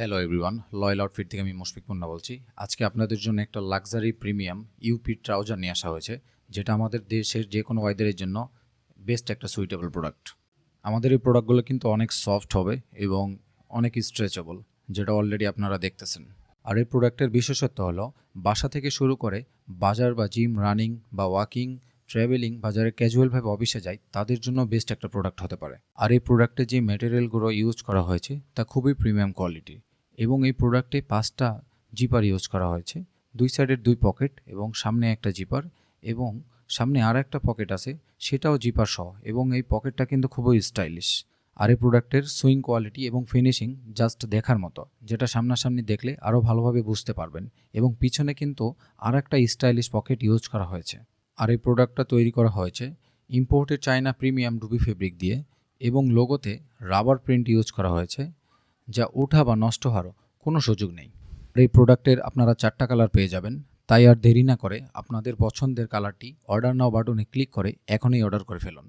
Hello everyone loyal outfit থেকে আমি মুশফিক মুন্না বলছি। আজকে আপনাদের জন্য একটা লাক্সারি প্রিমিয়াম ইউপি ট্রাউজার নিয়ে আসা হয়েছে, যেটা আমাদের দেশের যে কোনো ওয়েদারের জন্য বেস্ট একটা সুইটেবল প্রোডাক্ট আমাদের এই প্রোডাক্টগুলো কিন্তু অনেক সফট হবে এবং অনেক স্ট্রেচেবল যেটা অলরেডি আপনারা দেখতেছেন। আর এই প্রোডাক্টের বিশেষত্ব হলো, বাসা থেকে শুরু করে বাজার বা জিম রানিং বা ওয়াকিং ট্রাভেলিং বাজারে ক্যাজুয়ালভাবে অফিসে যায় তাদের জন্য বেস্ট একটা প্রোডাক্ট হতে পারে। আর এই প্রোডাক্টে যে ম্যাটেরিয়ালগুলো ইউজ করা হয়েছে, তা খুবই প্রিমিয়াম কোয়ালিটি এবং এই প্রোডাক্টে পাঁচটা জিপার ইউজ করা হয়েছে। দুই সাইডের দুই পকেট এবং সামনে একটা জিপার এবং সামনে আর একটা পকেট আছে, সেটাও জিপার সহ এবং এই পকেটটা কিন্তু খুবই স্টাইলিশ আর এই প্রোডাক্টের সুইং কোয়ালিটি এবং ফিনিশিং জাস্ট দেখার মতো, যেটা সামনাসামনি দেখলে আরও ভালোভাবে বুঝতে পারবেন এবং পিছনে কিন্তু আর একটা স্টাইলিশ পকেট ইউজ করা হয়েছে। আর এই প্রোডাক্টটা তৈরি করা হয়েছে imported China premium dobby fabric দিয়ে এবং লোগোতে রাবার প্রিন্ট ইউজ করা হয়েছে। যা ওঠা বা নষ্ট হওয়ারও কোনো সুযোগ নেই। এই প্রোডাক্টের আপনারা চারটা কালার পেয়ে যাবেন। তাই আর দেরি না করে আপনাদের পছন্দের কালারটি অর্ডার নাও বাটনে ক্লিক করে এখনই অর্ডার করে ফেলুন।